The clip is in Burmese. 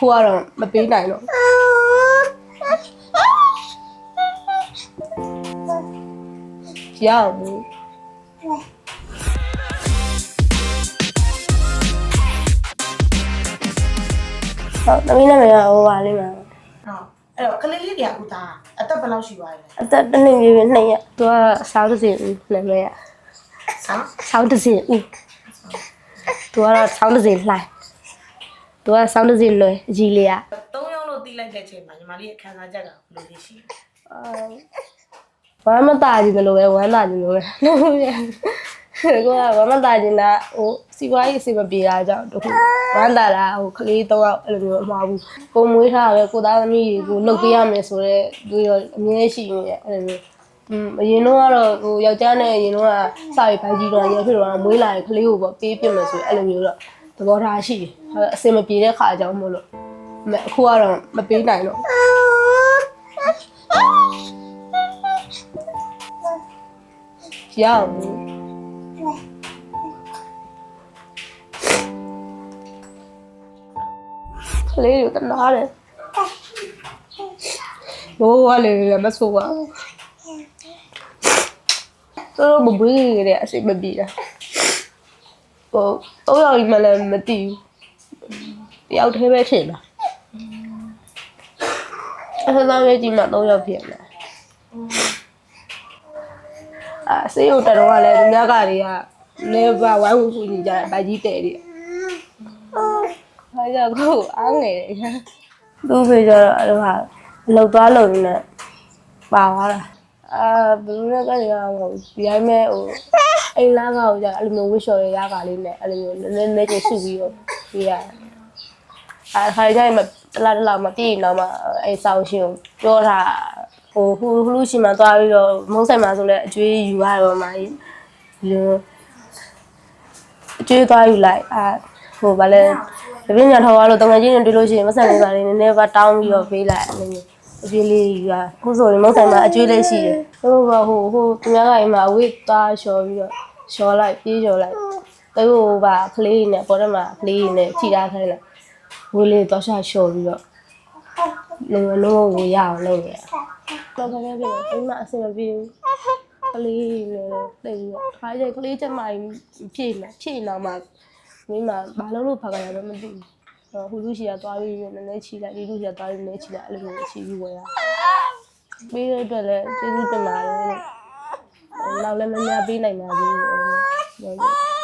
ကိုကတော့မပေးနိုင်တော့ရအောင်ဘူးဟုတ်တမီးနာမည်ကဟိုပါလိမ့်မယ်ဟုတ်အဲ့တော့ကလေးလေးတွေကဦးသားအသက်ဘယ်လောက်ရှိသွားလဲအသက်တစ်နှစ်ပြည့်ပြည့်နှစ်ရက်သူကစောင်းတစ်စီဦးနာမည်ကဆောင်းစောင်းတစ်စီဦးသူကတော့စောင်းတစ်စီလှိုင်း သူကစောင်းတစ်စီလွယ်အကြီးလေးอ่ะ သုံးယောက်လို့တီးလိုက်တဲ့ချိန်မှာညီမလေးရဲ့ခံစားချက်ကဘယ်လိုလေးရှိလဲ ဝမ်းမတာကြီးမလို့ပဲဝမ်းတာကြီးလို့ပဲကိုကဝမ်းမတာကြီးနာဟိုစီပွားရေးအစီမပြေတာကြောင့်တခုဝမ်းတာလားဟိုကလေးတော့အဲ့လိုမျိုးအမှားဘူးကိုမွေးထားပဲကိုသားသမီးကိုလှုပ်ပေးရမယ်ဆိုတော့သူရောအမြဲရှိနေတယ်အဲ့လိုမျိုးอืมအရင်တော့ကတော့ဟိုယောက်ျားနဲ့အရင်တော့ကစာရေးဖိုင်ကြီးတော့ရဖြစ်တော့မွေးလာရင်ကလေးကိုပေါ့ပေးပြမယ်ဆိုအဲ့လိုမျိုးတော့ သဘောထားရှိတယ်အစင်မပြေတဲ့ခါအကြောင်းမို့လို့အခုကတော့မပေးနိုင်တော့ရအောင်ကလေးတွေတနာတယ်ဘိုးကလည်းလည်းမဆိုးပါဘူးသူတို့မဘွေးရတဲ့အစိမပြေတာ ဟိုတော့ရောက်မှလည်းမတည်ဘူးတယောက်တည်းပဲဖြစ်လာအဲ့ဒါလည်းကြီးမှတော့ရောက်ဖြစ်လာအာစေးရုံတက်တော့ကလည်းသူများကတွေကလေဘာဝိုင်းဝန်းကူညီကြတယ်ဗိုက်ကြီးတဲ့တွေဟာကြကိုအားငယ်တယ်သူ့ဖေကြတော့အဲ့လိုဟာလှုပ်သွားလို့နေပါသွားတာအာဘယ်လိုလဲကလည်းဟိုဒီတိုင်းမဲ့ဟို အိမ်လာကောက်ကြအဲ့လိုမျိုးဝှရှော်ရရကလေးနဲ့အဲ့လိုမျိုးနည်းနည်းလေးချင်းစုပြီးတော့ပြရတယ်အာခါကြရင်မတလားတလားမပြည့်တော့မှအဲ့ဆောင်ရှင်ကိုပြောတာဟိုဟူဟလူရှိမှသွားပြီးတော့မုန်းဆိုင်မှာဆိုလဲအကျွေးယူရတော့မှဒီလိုအကျွေးသွားယူလိုက်အာဟိုဗာလဲတပင်းညာထောက်ရလို့တငယ်ချင်းတွေတွေ့လို့ရှိရင်မဆန်လေးပါလေးနည်းနည်းပါတောင်းပြီးတော့ပေးလိုက်အဲ့လိုမျိုးအကျွေးလေးယူရခုဆိုရင်မုန်းဆိုင်မှာအကျွေးလေးရှိတယ်ဟိုဘာဟိုဟိုသူများကအိမ်မှာအဝိသွားလျှော်ပြီးတော့ လျှော်လိုက်ပြေးလျှော်လိုက်သူဟိုပါကလေးနဲ့ပေါ်တော့မှကလေးနဲ့ခြိထားခိုင်းလိုက်ဝေးလေးတော့ရှာလျှော်ပြီးတော့လုံးလုံးကိုရအောင်လုပ်ရတယ်တော့ခက်ခဲပြီအိမ်မှာအဆင်မပြေဘူးကလေးနဲ့တိတ်ပြီးတော့ခါကျကလေးချက်မှဖြည့်နေဖြည့်နေမှမင်းမဘာလို့လို့ဖာကြရတော့မသိဘူးဟိုလူရှိရသွားပြီးနည်းနည်းချီလိုက်ဒီလူရှိရသွားပြီးနည်းနည်းချီလိုက်အဲ့လိုမျိုးချီပြီးဝယ်ရပြီးတဲ့အတွက်လည်းကျေးဇူးတင်ပါတယ်နောက်လည်းမများပေးနိုင်ပါဘူး Bay bay.